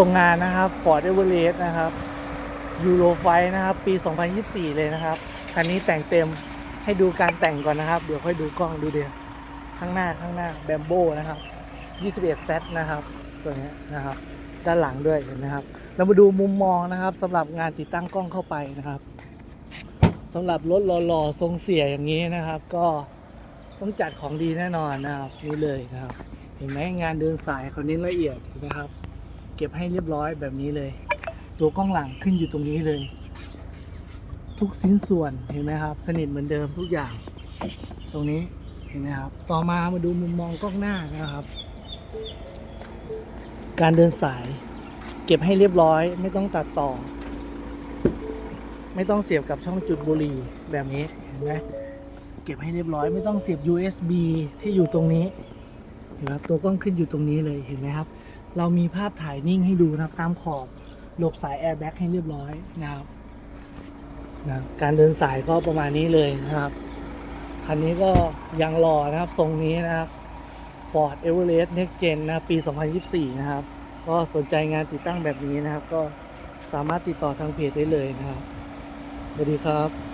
ส่งงานนะครับ Ford Everest นะครับยูโรไฟนะครับ ปี 2024 เลยนะครับ คันนี้แต่งเต็มให้ดูการแต่งก่อนนะครับ เดี๋ยวค่อยดูกล้องดูเดียวข้างหน้าข้างหน้าแบมโบนะครับ 21 เซตนะครับตัวนี้นะครับ ด้านหลังด้วยเห็นไหมครับ เรามาดูมุมมองนะครับสำหรับงานติดตั้งกล้องเข้าไปนะครับสำหรับรถหล่อๆทรงเสียอย่างนี้นะครับ ก็ต้องจัดของดีแน่นอนนะครับนี่เลยนะครับ เห็นไหมงานเดินสายเขาเน้นละเอียดนไหมครับ เก็บให้เรียบร้อยแบบนี้เลย ตัวกล้องหลังขึ้นอยู่ตรงนี้เลย ทุกชิ้นส่วนเห็นไหมครับ สนิทเหมือนเดิมทุกอย่าง ตรงนี้เห็นไหมครับ ต่อมามาดูมุมมองกล้องหน้านะครับ การเดินสาย เก็บให้เรียบร้อย ไม่ต้องตัดต่อ ไม่ต้องเสียบกับช่องจุดบุหรี่แบบนี้เห็นไหมเก็บให้เรียบร้อยไม่ต้องเสียบ USB ที่อยู่ตรงนี้เห็นไหมครับตัวกล้องขึ้นอยู่ตรงนี้เลยเห็นไหมครับ เรามีภาพถ่ายนิ่งให้ดูนะครับตามขอบหลบสายแอร์แบ็กให้เรียบร้อยนะครับนะการเดินสายก็ประมาณนี้เลยนะครับคันนี้ก็ยังรอนะครับทรงนี้นะครับ Ford Everest Next Gen นะครับปี 2024 นะครับ ก็สนใจงานติดตั้งแบบนี้นะครับ ก็สามารถติดต่อทางเพจได้เลยนะครับสวัสดีครับ